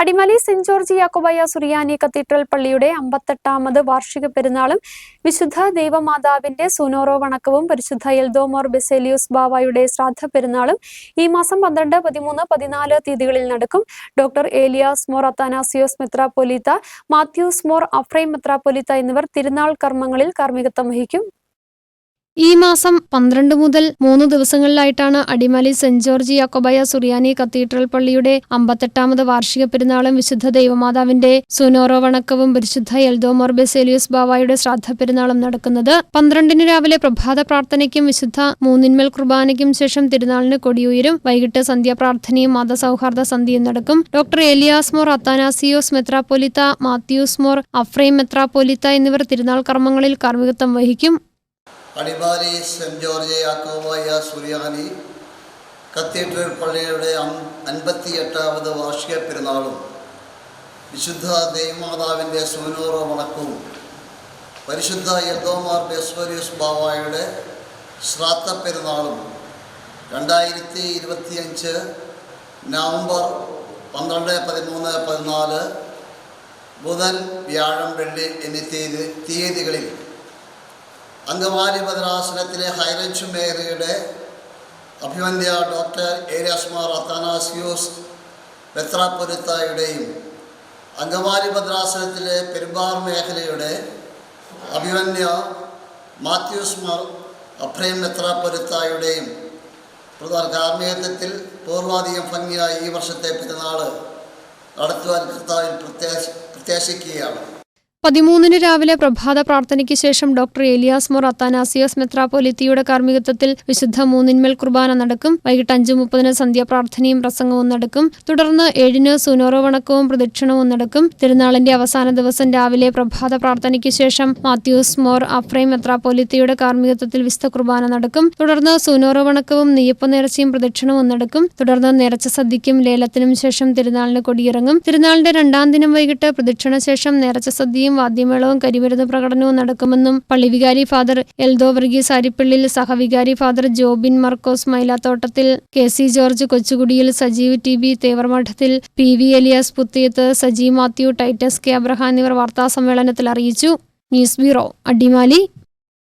Adimali saint George Yakobaya Suriyani cathedral പള്ളിയുടെ അമ്പത്തെട്ടാമത് വാർഷിക പെരുന്നാളും വിശുദ്ധ ദേവമാതാവിന്റെ സുനോറോ വണക്കവും പരിശുദ്ധ എൽദോമോർ ബെസേലിയൂസ് ബാവായുടെ ശ്രാദ്ധ പെരുന്നാളും ഈ മാസം പന്ത്രണ്ട് പതിമൂന്ന് പതിനാല് തീയതികളിൽ നടക്കും. ഡോക്ടർ ഏലിയാസ് മോർ അത്താനാസിയോസ് മെത്രാപ്പൊലീത്ത മാത്യൂസ് മോർ അഫ്രൈം മെത്രാപ്പൊലീത്ത എന്നിവർ തിരുനാൾ കർമ്മങ്ങളിൽ കാർമ്മികത്വം വഹിക്കും. ഈ മാസം പന്ത്രണ്ട് മുതൽ മൂന്ന് ദിവസങ്ങളിലായിട്ടാണ് Adimali Saint George Yakobaya Suriyani cathedral പള്ളിയുടെ അമ്പത്തെട്ടാമത് വാർഷിക പെരുന്നാളും വിശുദ്ധ ദൈവമാതാവിന്റെ സുനോറോ വണക്കവും പരിശുദ്ധ എൽദോമോർ ബെസേലിയസ് ബാവായുടെ ശ്രാദ്ധ പെരുന്നാളും നടക്കുന്നത് പന്ത്രണ്ടിന് രാവിലെ പ്രഭാത പ്രാർത്ഥനയ്ക്കും വിശുദ്ധ മൂന്നിന്മേൽ കുർബാനയ്ക്കും ശേഷം തിരുനാളിന് കൊടിയുയരും. വൈകിട്ട് സന്ധ്യാപ്രാർത്ഥനയും മതസൗഹാർദ്ദ സന്ധ്യയും നടക്കും. ഡോക്ടർ എലിയാസ് മോർ അത്താനാസിയോസ് മെത്രാപ്പൊലിത്ത മാത്യൂസ് മോർ അഫ്രൈം മെത്രാപ്പൊലിത്ത എന്നിവർ തിരുനാൾ കർമ്മങ്ങളിൽ കാർമികത്വം വഹിക്കും. Adimali saint George Yakobaya Suriyani cathedral പള്ളിയുടെ അൻപത്തി എട്ടാമത് വാർഷിക പെരുന്നാളും വിശുദ്ധ ദൈവമാതാവിന്റെ സുനൂറ വണക്കവും പരിശുദ്ധ യദോമാർ ബെസ്വരിയസ് ബാവായുടെ ശ്രാദ്ധ പെരുന്നാളും രണ്ടായിരത്തി ഇരുപത്തിയഞ്ച് നവംബർ പന്ത്രണ്ട് പതിമൂന്ന് പതിനാല് ബുധൻ വ്യാഴം വെള്ളി എന്നീ തീയതി തീയതികളിൽ അങ്കമാലി ഭദ്രാസനത്തിലെ ഹൈറേഞ്ച് മേഖലയുടെ അഭിവന്ധ്യ ഡോക്ടർ ഏരിയാസ്മാർ അത്താനാസിയോസ് ബെത്രാപുരത്തായുടെയും അങ്കമാലി ഭദ്രാസനത്തിലെ പെരുമ്പാർ മേഖലയുടെ അഭിമന്യ മാത്യൂസ് മാർ അഫ്രൈം മെത്രാപുരത്തായുടെയും പ്രധാന കാർമ്മികത്വത്തിൽ പൂർവാധികം ഭംഗിയായി ഈ വർഷത്തെ പെരുന്നാൾ നടത്തുവാൻ കർത്താവിൽ പ്രത്യാശ പ്രത്യാശിക്കുകയാണ്. പതിമൂന്നിന് രാവിലെ പ്രഭാത പ്രാർത്ഥനയ്ക്ക് ശേഷം ഡോക്ടർ എലിയാസ് മോർ അത്താനാസിയസ് മെത്രാപ്പൊലിത്തിയുടെ കാർമ്മികത്വത്തിൽ വിശുദ്ധ മൂന്നിന്മേൽ കുർബാന നടക്കും. വൈകിട്ട് അഞ്ച് മുപ്പതിന് സന്ധ്യാപ്രാർത്ഥനയും പ്രസംഗവും നടക്കും. തുടർന്ന് ഏഴിന് സുനോറോ വണക്കവും പ്രദക്ഷിണവും നടക്കും. തിരുനാളിന്റെ അവസാന ദിവസം രാവിലെ പ്രഭാത പ്രാർത്ഥനയ്ക്ക് ശേഷം മാത്യൂസ് മോർ അഫ്രൈം മെത്രാപ്പൊലിത്തിയുടെ കാർമ്മികത്വത്തിൽ വിശുദ്ധ കുർബാന നടക്കും. തുടർന്ന് സുനോറോ വണക്കവും നെയ്യപ്പ നേർച്ചയും പ്രദക്ഷിണവും നടക്കും. തുടർന്ന് നേർച്ച സദ്യയ്ക്കും ലേലത്തിനും ശേഷം തിരുനാളിന് കൊടിയിറങ്ങും. തിരുനാളിന്റെ രണ്ടാം ദിനം വൈകിട്ട് പ്രദക്ഷിണ ശേഷം നേർച്ച സദ്യയും വാദ്യമേളവും കരിമരുന്ന് പ്രകടനവും നടക്കുമെന്നും പള്ളി വികാരി ഫാദർ എൽദോ വർഗീസ് അരിപ്പള്ളിൽ സഹവികാരി father Jobin Markose മൈലാത്തോട്ടത്തിൽ K C George കൊച്ചുകുടിയിൽ Sajeev T B തേവർമഠത്തിൽ P V Elias Puthiyath Sajeev Mathew Titus K Abraham എന്നിവർ വാർത്താസമ്മേളനത്തിൽ അറിയിച്ചു. News bureau Adimali.